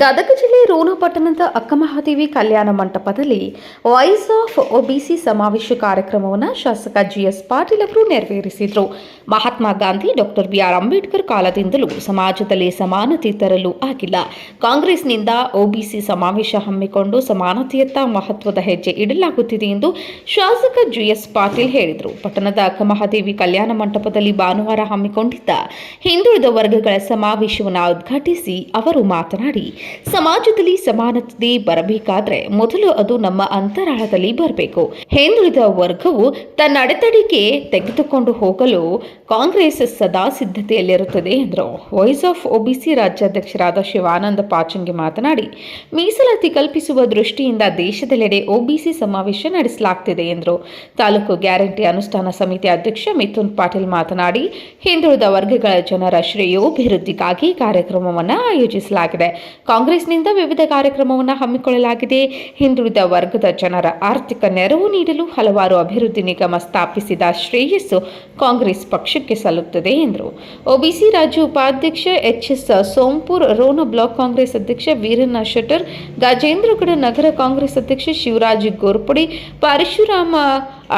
ಗದಗ ಜಿಲ್ಲೆ ರೋಣ ಪಟ್ಟಣದ ಅಕ್ಕಮಹಾದೇವಿ ಕಲ್ಯಾಣ ಮಂಟಪದಲ್ಲಿ ವಾಯ್ಸ್ ಆಫ್ ಒಬಿಸಿ ಸಮಾವೇಶ ಕಾರ್ಯಕ್ರಮವನ್ನು ಶಾಸಕ ಜಿಎಸ್ ಪಾಟೀಲ್ ಅವರು ನೆರವೇರಿಸಿದರು. Mahatma Gandhi, doctor B R Ambedkar ಕಾಲದಿಂದಲೂ ಸಮಾಜದಲ್ಲಿ ಸಮಾನತೆ ತರಲು ಆಗಿಲ್ಲ. ಕಾಂಗ್ರೆಸ್ನಿಂದ ಒಬಿಸಿ ಸಮಾವೇಶ ಹಮ್ಮಿಕೊಂಡು ಸಮಾನತೆಯತ್ತ ಮಹತ್ವದ ಹೆಜ್ಜೆ ಇಡಲಾಗುತ್ತಿದೆ ಎಂದು ಶಾಸಕ ಜಿಎಸ್ ಪಾಟೀಲ್ ಹೇಳಿದರು. ಪಟ್ಟಣದ ಅಕ್ಕಮಹಾದೇವಿ ಕಲ್ಯಾಣ ಮಂಟಪದಲ್ಲಿ ಭಾನುವಾರ ಹಮ್ಮಿಕೊಂಡಿದ್ದ ಹಿಂದುಳಿದ ವರ್ಗಗಳ ಸಮಾವೇಶವನ್ನು ಉದ್ಘಾಟಿಸಿ ಅವರು ಮಾತನಾಡಿ ಸಮಾಜದಲ್ಲಿ ಸಮಾನತೆ ಬರಬೇಕಾದ್ರೆ ಮೊದಲು ಅದು ನಮ್ಮ ಅಂತರಾಳದಲ್ಲಿ ಬರಬೇಕು. ಹಿಂದುಳಿದ ವರ್ಗವು ತನ್ನ ಅಡೆತಡೆಗೆ ತೆಗೆದುಕೊಂಡು ಹೋಗಲು ಕಾಂಗ್ರೆಸ್ ಸದಾ ಸಿದ್ಧತೆಯಲ್ಲಿರುತ್ತದೆ ಎಂದರು. ವಾಯ್ಸ್ ಆಫ್ ಒಬಿಸಿ ರಾಜ್ಯಾಧ್ಯಕ್ಷರಾದ ಶಿವಾನಂದ ಪಾಚಂಗಿ ಮಾತನಾಡಿ, ಮೀಸಲಾತಿ ಕಲ್ಪಿಸುವ ದೃಷ್ಟಿಯಿಂದ ದೇಶದೆಲ್ಲೆಡೆ ಒಬಿಸಿ ಸಮಾವೇಶ ನಡೆಸಲಾಗ್ತಿದೆ ಎಂದರು. ತಾಲೂಕು ಗ್ಯಾರಂಟಿ ಅನುಷ್ಠಾನ ಸಮಿತಿ ಅಧ್ಯಕ್ಷ ಮಿಥುನ್ ಪಾಟೀಲ್ ಮಾತನಾಡಿ, ಹಿಂದುಳಿದ ವರ್ಗಗಳ ಜನರ ಶ್ರೇಯೋಭಿವೃದ್ಧಿಗಾಗಿ ಕಾರ್ಯಕ್ರಮವನ್ನು ಆಯೋಜಿಸಲಾಗಿದೆ. ಕಾಂಗ್ರೆಸ್ನಿಂದ ವಿವಿಧ ಕಾರ್ಯಕ್ರಮವನ್ನು ಹಮ್ಮಿಕೊಳ್ಳಲಾಗಿದೆ. ಹಿಂದುಳಿದ ವರ್ಗದ ಜನರ ಆರ್ಥಿಕ ನೆರವು ನೀಡಲು ಹಲವಾರು ಅಭಿವೃದ್ಧಿ ನಿಗಮ ಸ್ಥಾಪಿಸಿದ ಶ್ರೇಯಸ್ಸು ಕಾಂಗ್ರೆಸ್ ಪಕ್ಷಕ್ಕೆ ಸಲ್ಲುತ್ತದೆ, ಎಂದರು. ಒಬಿಸಿ ರಾಜ್ಯ ಉಪಾಧ್ಯಕ್ಷ H S Sompur Ron block Congress ಅಧ್ಯಕ್ಷ ವೀರಣ್ಣ ಶೆಟ್ಟರ್ ಗಜೇಂದ್ರಗಡ ನಗರ ಕಾಂಗ್ರೆಸ್ ಅಧ್ಯಕ್ಷ ಶಿವರಾಜ್ ಗೋರ್ಪುಡಿ, ಪರಶುರಾಮ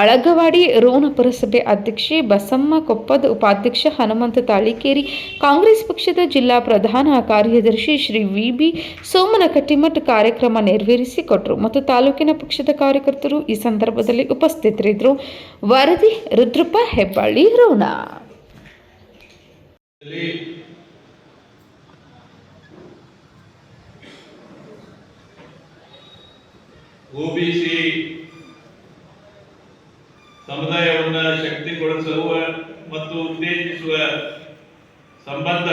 ಅಳಗವಾಡಿ ರೋಣ ಪುರಸಭೆ ಅಧ್ಯಕ್ಷೆ ಬಸಮ್ಮ ಕೊಪ್ಪದ ಉಪಾಧ್ಯಕ್ಷ ಹನುಮಂತ ತಾಳಿಕೇರಿ, ಕಾಂಗ್ರೆಸ್ ಪಕ್ಷದ ಜಿಲ್ಲಾ ಪ್ರಧಾನ ಕಾರ್ಯದರ್ಶಿ ಶ್ರೀ ವಿ ಬಿ ಸೋಮನ ಕಟ್ಟಿಮಠ್ ಕಾರ್ಯಕ್ರಮ ನೆರವೇರಿಸಿಕೊಟ್ರು ಮತ್ತು ತಾಲೂಕಿನ ಪಕ್ಷದ ಕಾರ್ಯಕರ್ತರು ಈ ಸಂದರ್ಭದಲ್ಲಿ ಉಪಸ್ಥಿತರಿದ್ದರು. ವರದಿ, ರುದ್ರಪ್ಪ ಹೆಬ್ಬಳ್ಳಿ, ರೋಣ. ओबीसी ಸಮುದಾಯವನ್ನ ಶಕ್ತಿಗೊಳಿಸುವ ಮತ್ತು ಉತ್ತೇಜಿಸುವ ಸಂಬಂಧ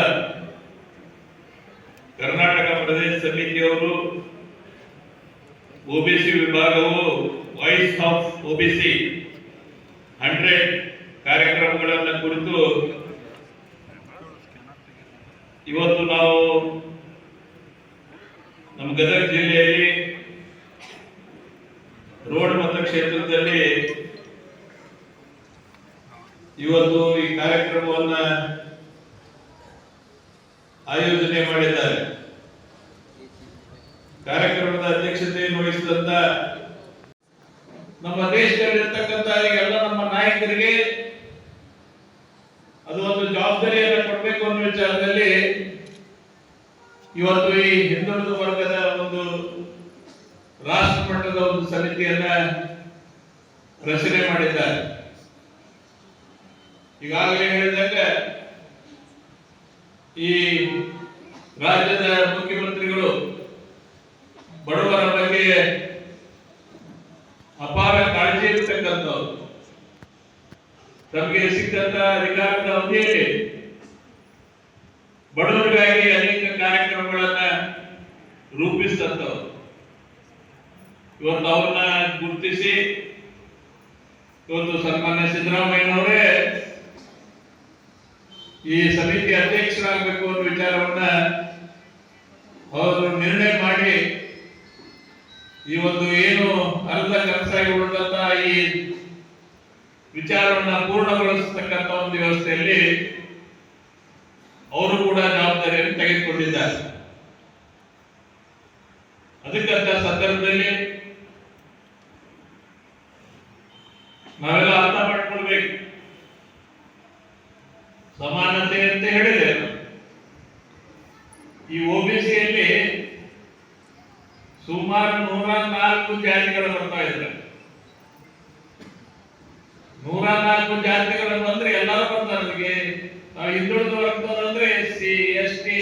ಕರ್ನಾಟಕ ಪ್ರದೇಶ ಸಮಿತಿಯವರು ಒಬಿಸಿ ವಿಭಾಗವು ವಾಯ್ಸ್ ಆಫ್ ಒಬಿಸಿ ಹಂಡ್ರೆಡ್ ಕಾರ್ಯಕ್ರಮಗಳನ್ನು ಕುರಿತು ಇವತ್ತು ನಾವು ನಮ್ಮ ಗದಗ ಜಿಲ್ಲೆಯಲ್ಲಿ ರೋಡ್ ಮತಕ್ಷೇತ್ರದಲ್ಲಿ ಇವತ್ತು ಈ ಕಾರ್ಯಕ್ರಮವನ್ನ ಆಯೋಜನೆ ಮಾಡಿದ್ದಾರೆ. ಕಾರ್ಯಕ್ರಮದ ಅಧ್ಯಕ್ಷತೆಯನ್ನು ವಹಿಸಿದಂತ ನಮ್ಮ ದೇಶದಲ್ಲಿರ್ತಕ್ಕಂಥ ಎಲ್ಲ ನಮ್ಮ ನಾಯಕರಿಗೆ ಅದು ಒಂದು ಜವಾಬ್ದಾರಿಯನ್ನು ಕೊಡಬೇಕು ಅನ್ನೋ ವಿಚಾರದಲ್ಲಿ ಇವತ್ತು ಈ ಹಿಂದುಳಿದ ವರ್ಗದ ಒಂದು ರಾಷ್ಟ್ರ ಮಟ್ಟದ ಒಂದು ಸಮಿತಿಯನ್ನ ರಚನೆ ಮಾಡಿದ್ದಾರೆ. ಈಗಾಗಲೇ ಹೇಳಿದಾಗ ಈ ರಾಜ್ಯದ ಮುಖ್ಯಮಂತ್ರಿಗಳು ಬಡವರ ಬಗ್ಗೆ ಅಪಾರ ಕಾಳಜಿ ಇರ್ತಕ್ಕಂಥವ್ರು. ತಮಗೆ ಸಿಕ್ಕಂತ ಅಧಿಕಾರದ ಅವಧಿಯಲ್ಲಿ ಬಡವರಿಗಾಗಿ ಅನೇಕ ಕಾರ್ಯಕ್ರಮಗಳನ್ನ ರೂಪಿಸಿದಂಥವ್ರು. ಇವತ್ತು ಅವ್ರನ್ನ ಗುರುತಿಸಿ, ಇವತ್ತು ಸನ್ಮಾನ್ಯ ಸಿದ್ದರಾಮಯ್ಯನವರೇ ಈ ಸಮಿತಿ ಅಧ್ಯಕ್ಷರಾಗಬೇಕು ಅನ್ನೋ ವಿಚಾರವನ್ನ ಅವರು ನಿರ್ಣಯ ಮಾಡಿ ಈ ಒಂದು ಏನು ಅರ್ಧ ಕೆಲಸ ಉಳಿದಂತ ಈ ವಿಚಾರವನ್ನ ಪೂರ್ಣಗೊಳಿಸತಕ್ಕಂತ ಒಂದು ವ್ಯವಸ್ಥೆಯಲ್ಲಿ ಅವರು ಕೂಡ ಜವಾಬ್ದಾರಿಯನ್ನು ತೆಗೆದುಕೊಂಡಿದ್ದಾರೆ. ಅದಕ್ಕಂತ ಸಂದರ್ಭದಲ್ಲಿ ನಾವೆಲ್ಲ ಅರ್ಥ ಮಾಡ್ಕೊಳ್ಬೇಕು. ಸಮಾನತೆ ಅಂತ ಹೇಳಿದೆ. ಈ ಒಬಿಸಿಯಲ್ಲಿ ಸುಮಾರು ನೂರ ನಾಲ್ಕು ಜಾತಿಗಳು ಬರ್ತಾ ಇದ್ದಾರೆ ನೂರ ನಾಲ್ಕು ಜಾತಿಗಳು ಬಂದ್ರೆ ಎಲ್ಲರೂ ಬರ್ತಾರೆ ನಾವು ಹಿಂದುಳಿದ ವರ್ಗದವ್ರು S C, S T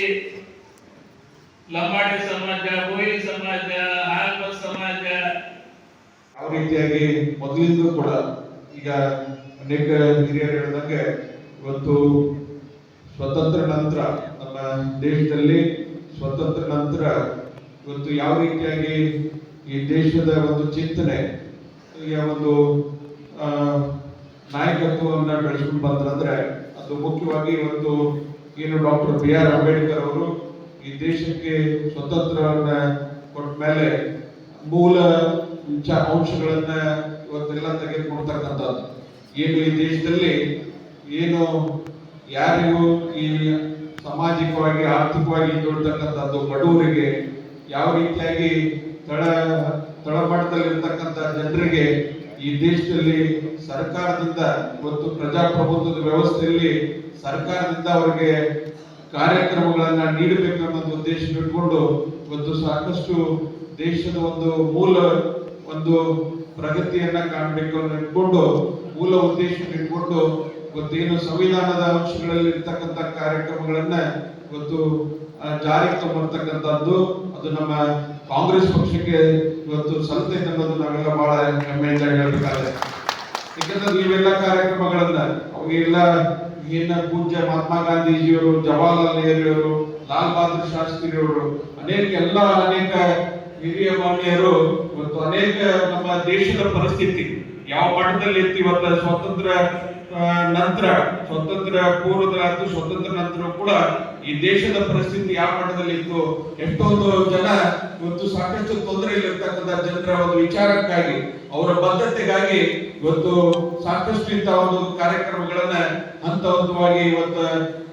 Lambadi ಸಮಾಜ, ಬೋಯಿ ಸಮಾಜ ಹಾಲ್ಮ ಸಮಾಜ. ಯಾವ ರೀತಿಯಾಗಿ ಮೊದಲಿಂದ ಕೂಡ ಈಗ ಅನೇಕ ಹಿರಿಯರು ಹೇಳಿದಂಗೆ ಇವತ್ತು ಸ್ವತಂತ್ರ ನಂತರ ನಮ್ಮ ದೇಶದಲ್ಲಿ ಸ್ವತಂತ್ರ ನಂತರ ಇವತ್ತು ಯಾವ ರೀತಿಯಾಗಿ ಈ ದೇಶದ ಒಂದು ಚಿಂತನೆ ಒಂದು ನಾಯಕತ್ವವನ್ನ ಬೆಳೆಸ್ಕೊಂಡು ಬಂದ್ರಂದ್ರೆ ಅದು ಮುಖ್ಯವಾಗಿ ಇವತ್ತು ಏನು ಡಾಕ್ಟರ್ ಬಿ ಆರ್ ಅಂಬೇಡ್ಕರ್ ಅವರು ಈ ದೇಶಕ್ಕೆ ಸ್ವತಂತ್ರವನ್ನ ಕೊಟ್ಟ ಮೇಲೆ ಮೂಲ ಅಂಶಗಳನ್ನ ಇವತ್ತೆಲ್ಲ ತೆಗೆದುಕೊಡ್ತಕ್ಕಂಥದ್ದು. ಏನು ಈ ದೇಶದಲ್ಲಿ ಏನು ಯಾರಿಗೂ ಈ ಸಾಮಾಜಿಕವಾಗಿ, ಆರ್ಥಿಕವಾಗಿ ಹಿಂದುಳಿತಕ್ಕಂಥದ್ದು ಬಡವರಿಗೆ ಯಾವ ರೀತಿಯಾಗಿ ತಳ, ತಳಮಟ್ಟದಲ್ಲಿರ್ತಕ್ಕಂಥ ಜನರಿಗೆ ಈ ದೇಶದಲ್ಲಿ ಸರ್ಕಾರದಿಂದ ಇವತ್ತು ಪ್ರಜಾಪ್ರಭುತ್ವದ ವ್ಯವಸ್ಥೆಯಲ್ಲಿ ಸರ್ಕಾರದಿಂದ ಅವರಿಗೆ ಕಾರ್ಯಕ್ರಮಗಳನ್ನ ನೀಡಬೇಕು ಅನ್ನೋದು ಉದ್ದೇಶ ಇಟ್ಕೊಂಡು ಇವತ್ತು ಸಾಕಷ್ಟು ದೇಶದ ಒಂದು ಮೂಲ, ಒಂದು ಪ್ರಗತಿಯನ್ನ ಕಾಣಬೇಕು ಅನ್ನೋ ಇಟ್ಕೊಂಡು ಮೂಲ ಉದ್ದೇಶ ಇಟ್ಕೊಂಡು ಇವತ್ತೇನು ಸಂವಿಧಾನದ ಅಂಶಗಳಲ್ಲಿ ಇರ್ತಕ್ಕಂಥ ಕಾರ್ಯಕ್ರಮಗಳನ್ನ ಇವತ್ತು ಜಾರಿಗೆ ತಗೊಂಡಿರ್ತಕ್ಕಂಥದ್ದು ಅದು ನಮ್ಮ ಕಾಂಗ್ರೆಸ್ ಪಕ್ಷಕ್ಕೆ ಇವತ್ತು ಸಲ್ತೈತೆ ಅನ್ನೋದು ನಾವೆಲ್ಲ ಬಹಳ ಹೆಮ್ಮೆಯಿಂದ ಹೇಳ್ಬೇಕಾದ್ರೆ. ಯಾಕಂದ್ರೆ ಇವೆಲ್ಲ ಕಾರ್ಯಕ್ರಮಗಳನ್ನ ಅವಾಗೆಲ್ಲ ಏನ ಪೂಜ್ಯ ಮಹಾತ್ಮ ಗಾಂಧೀಜಿಯವರು, ಜವಾಹರ್ಲಾಲ್ ನೆಹರು ಲಾಲ್ ಬಹದ್ದೂರ್ ಶಾಸ್ತ್ರಿಯವರು ಅನೇಕ ಎಲ್ಲ, ಅನೇಕ ಹಿರಿಯ ಮಾನ್ಯರು ಇವತ್ತು ಅನೇಕ ನಮ್ಮ ದೇಶದ ಪರಿಸ್ಥಿತಿ, ಯಾವ ಮಟ್ಟದಲ್ಲಿ ಇತ್ತು ಇವತ್ತು ಸ್ವಾತಂತ್ರ್ಯ ನಂತರ ಸ್ವಾತಂತ್ರ್ಯ ಪೂರ್ವದ ಸ್ವತಂತ್ರ ನಂತರ ಕೂಡ ಈ ದೇಶದ ಪರಿಸ್ಥಿತಿ ಯಾವ ಮಟ್ಟದಲ್ಲಿ ಇತ್ತು ಎಷ್ಟೊಂದು ಜನ ಇವತ್ತು ಸಾಕಷ್ಟು ತೊಂದರೆಯಲ್ಲಿರ್ತಕ್ಕಂಥ ಜನರ ಒಂದು ವಿಚಾರಕ್ಕಾಗಿ, ಅವರ ಬದ್ಧತೆಗಾಗಿ ಇವತ್ತು ಸಾಕಷ್ಟು ಇಂಥ ಒಂದು ಕಾರ್ಯಕ್ರಮಗಳನ್ನ ಹಂತ ಹಂತವಾಗಿ ಇವತ್ತು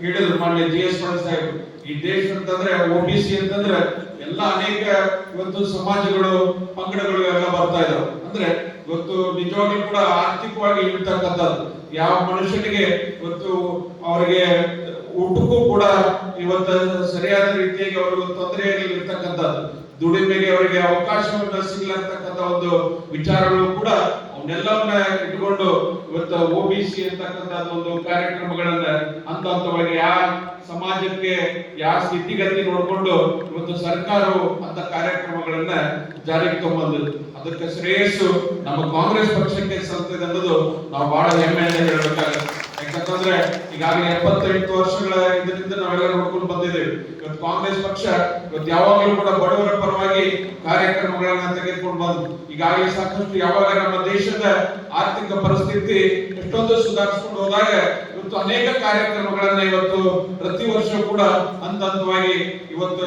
ಹೇಳಿದ್ರು ಮಾನ್ಯ ಜಿ ಎಸ್ ಸಾಹೇಬ್. ಈ ದೇಶ ಅಂತಂದ್ರೆ ಒಬಿಸಿ ಅಂತಂದ್ರೆ ಎಲ್ಲ ಅನೇಕ ಇವತ್ತು ಸಮಾಜಗಳು ಪಂಗಡಗಳು ಎಲ್ಲ ಬರ್ತಾ ಇದಾವೆ. ಅಂದ್ರೆ ಇವತ್ತು ನಿಜವಾಗಿ ಕೂಡ ಆರ್ಥಿಕವಾಗಿ ಇರ್ತಕ್ಕಂಥದ್ದು. ಯಾವ ಮನುಷ್ಯನಿಗೆ ಇವತ್ತು ಅವರಿಗೆ ಊಟಕ್ಕೂ ಕೂಡ ಇವತ್ತು ಸರಿಯಾದ ರೀತಿಯಾಗಿ ಅವರು ತೊಂದರೆಯಲ್ಲಿ ಇರ್ತಕ್ಕಂಥದ್ದು ದುಡಿಮೆಗೆ ಅವರಿಗೆ ಅವಕಾಶವನ್ನ ಸಿಗ್ಲಾರ್ತಕ್ಕಂಥ ಒಂದು ವಿಚಾರಗಳು ಕೂಡ ಅವನ್ನೆಲ್ಲವನ್ನ ಇಟ್ಕೊಂಡು ಇವತ್ತು ಒ ಬಿ ಸಿ ಒಂದು ಕಾರ್ಯಕ್ರಮಗಳನ್ನ ಹಂತ ಹಂತವಾಗಿ ಯಾವ ಸಮಾಜಕ್ಕೆ ಯಾವ ಸ್ಥಿತಿಗತಿ ನೋಡಿಕೊಂಡು ಇವತ್ತು ಸರ್ಕಾರವು ಅಂತ ಕಾರ್ಯಕ್ರಮಗಳನ್ನ ಜಾರಿಗೆ ತಗೊಂಬಂದಿದೆ ಅದಕ್ಕೆ ಶ್ರೇಯಸ್ಸು ನಮ್ಮ ಕಾಂಗ್ರೆಸ್ ಪಕ್ಷಕ್ಕೆ ಸಲ್ತದೆ ಅನ್ನೋದು ನಾವು ಬಹಳ ಹೆಮ್ಮೆಯಿಂದ ಹೇಳ್ಬೇಕಾಗುತ್ತೆ. ಯಾಕಂತಂದ್ರೆ ಈಗಾಗಲೇ ಎಪ್ಪತ್ತೆಂಟು ವರ್ಷಗಳ ಇದರಿಂದ ನಾವೆಲ್ಲ ನೋಡ್ಕೊಂಡು ಬಂದಿದ್ದೇವೆ. ಇವತ್ತು ಕಾಂಗ್ರೆಸ್ ಪಕ್ಷ ಇವತ್ತು ಯಾವಾಗಲೂ ಕೂಡ ಬಡವರ ಪರವಾಗಿ ಕಾರ್ಯಕ್ರಮಗಳನ್ನ ಬಂದು. ಈಗಾಗಲೇ ಸಾಕಷ್ಟು ಯಾವಾಗ ನಮ್ಮ ದೇಶದ ಆರ್ಥಿಕ ಪರಿಸ್ಥಿತಿ ಎಷ್ಟೊಂದು ಸುಧಾರಿಸಿಕೊಂಡು ಹೋದಾಗ ಇವತ್ತು ಅನೇಕ ಕಾರ್ಯಕ್ರಮಗಳನ್ನ ಇವತ್ತು ಪ್ರತಿ ವರ್ಷ ಕೂಡ ಹಂತ ಹಂತವಾಗಿ ಇವತ್ತು